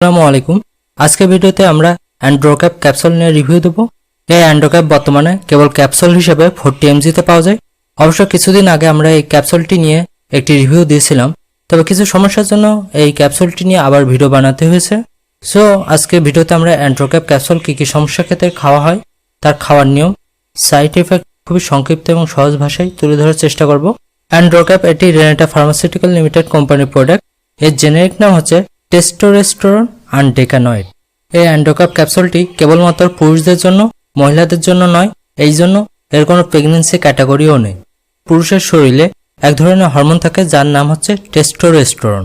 আসসালামু আলাইকুম। আজকে ভিডিওতে আমরা অ্যান্ড্রোক্যাপ ক্যাপসুল নিয়ে রিভিউ দেবো। এই অ্যান্ড্রোক্যাপ বর্তমানে কেবল ক্যাপসুল হিসেবে ফোরটি এমজিতে পাওয়া যায়। অবশ্য কিছুদিন আগে আমরা এই ক্যাপসুলটি নিয়ে একটি রিভিউ দিয়েছিলাম। তবে কিছু সমস্যার জন্য এই ক্যাপসুলটি নিয়ে আবার ভিডিও বানাতে হয়েছে। সো আজকে ভিডিওতে আমরা অ্যান্ড্রোক্যাপ ক্যাপসুল কী কী সমস্যার ক্ষেত্রে খাওয়া হয়, তার খাওয়ার নিয়ম সাইড এফেক্ট খুবই সংক্ষিপ্ত এবং সহজ ভাষায় তুলে ধরার চেষ্টা করব। অ্যান্ড্রোক্যাপ এটি রেনেটা ফার্মাসিউটিক্যাল লিমিটেড কোম্পানির প্রোডাক্টের জেনেরিক নাম হচ্ছে টেস্টোরেস্টোরন অ্যান্ড ডেকানয়েড এই অ্যান্ডোকাপ ক্যাপসুলটি কেবলমাত্র পুরুষদের জন্য, মহিলাদের জন্য নয়, এই জন্য এর কোনো প্রেগনেন্সি ক্যাটাগরিও নেই। পুরুষের শরীরে এক ধরনের হরমোন থাকে যার নাম হচ্ছে টেস্টোরেস্টোরন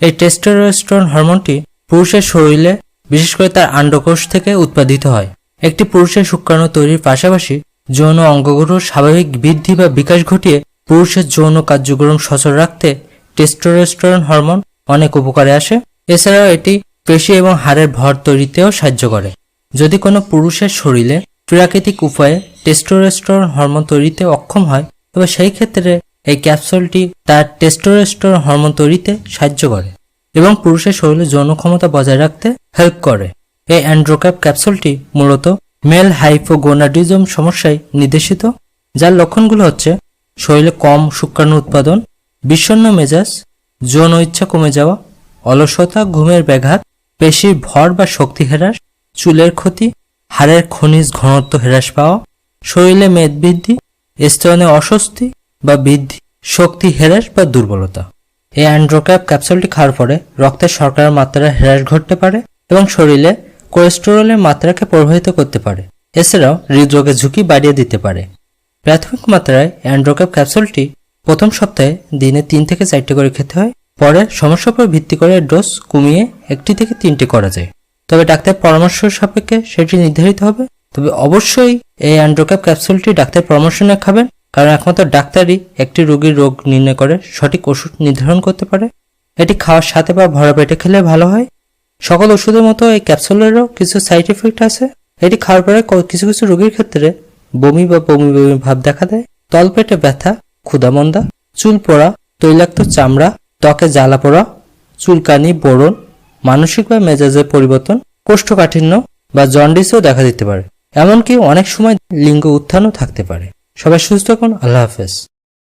এই টেস্টোরেস্টোরন হরমোনটি পুরুষের শরীরে, বিশেষ করে তার আন্ডকোষ থেকে উৎপাদিত হয়। একটি পুরুষের শুক্রাণু তৈরির পাশাপাশি যৌন অঙ্গগুলোর স্বাভাবিক বৃদ্ধি বা বিকাশ ঘটিয়ে পুরুষের যৌন কার্যক্রম সচল রাখতে টেস্টোরেস্টোরন হরমোন অনেক উপকারে আসে। এছাড়াও এটি পেশি এবং হাড়ের ভর তৈরিতেও সাহায্য করে। যদি কোনো পুরুষের শরীরে প্রাকৃতিক উপায়ে টেস্টোরেস্টোরন হরমোন তৈরিতে অক্ষম হয়, তবে সেই ক্ষেত্রে এই ক্যাপসুলটি তার টেস্টোরেস্টোরন হরমোন তৈরিতে সাহায্য করে এবং পুরুষের শরীরে যৌন ক্ষমতা বজায় রাখতে হেল্প করে। এই অ্যান্ড্রোক্যাপ ক্যাপসুলটি মূলত মেল হাইপোগোনাডিজম সমস্যায় নির্দেশিত, যার লক্ষণগুলো হচ্ছে শরীরে কম শুক্রাণু উৎপাদন, বিষণ্ণ মেজাজ, যৌন ইচ্ছা কমে যাওয়া অলসতা, ঘুমের ব্যাঘাত, পেশির ভর বা শক্তি হ্রাস, চুলের ক্ষতি, হাড়ের খনিজ ঘনত্ব হ্রাস পাওয়া, শরীরে মেদ বৃদ্ধি, স্তনে অস্বস্তি বা বৃদ্ধি, শক্তি হ্রাস বা দুর্বলতা। এই অ্যান্ড্রোক্যাপ ক্যাপসুলটি খাওয়ার পরে রক্তের শর্করার মাত্রা হ্রাস ঘটতে পারে এবং শরীরে কোলেস্টেরলের মাত্রাকে প্রভাবিত করতে পারে। এছাড়াও হৃদরোগের ঝুঁকি বাড়িয়ে দিতে পারে। প্রাথমিক মাত্রায় অ্যান্ড্রোক্যাপ ক্যাপসুলটি প্রথম সপ্তাহে দিনে তিন থেকে চারটি করে খেতে হয়। পরে সমস্যার উপর ভিত্তি করে ডোজ কমিয়ে একটি থেকে তিনটি করা যায়। তবে ডাক্তার পরামর্শ সাপেক্ষে সেটি নির্ধারিত হবে। তবে অবশ্যই এই অ্যান্ড্রোক্যাপ ক্যাপসুলটি ডাক্তার পরামর্শ নিয়ে খাবেন, কারণ একমাত্র ডাক্তারই একটি রোগীর রোগ নির্ণয় করে সঠিক ওষুধ নির্ধারণ করতে পারে। এটি খাওয়ার সাথে বা ভরা পেটে খেলে ভালো হয়। সকল ওষুধের মতো এই ক্যাপসুলেরও কিছু সাইড এফেক্ট আছে। এটি খাওয়ার পরে কিছু কিছু রোগীর ক্ষেত্রে বমি বা বমি বমি ভাব দেখা দেয়। তলপেটে ব্যথা, ক্ষুধামন্দা, চুল পড়া, তৈলাক্ত চামড়া ত্বকে জ্বালা পোড়া, চুলকানি, বরণ, মানসিক বা মেজাজের পরিবর্তন, কোষ্ঠকাঠিন্য বা জন্ডিসও দেখা দিতে পারে। এমনকি অনেক সময় লিঙ্গ উত্থানও থাকতে পারে। সবাই সুস্থ থাকুন। আল্লাহ হাফেজ।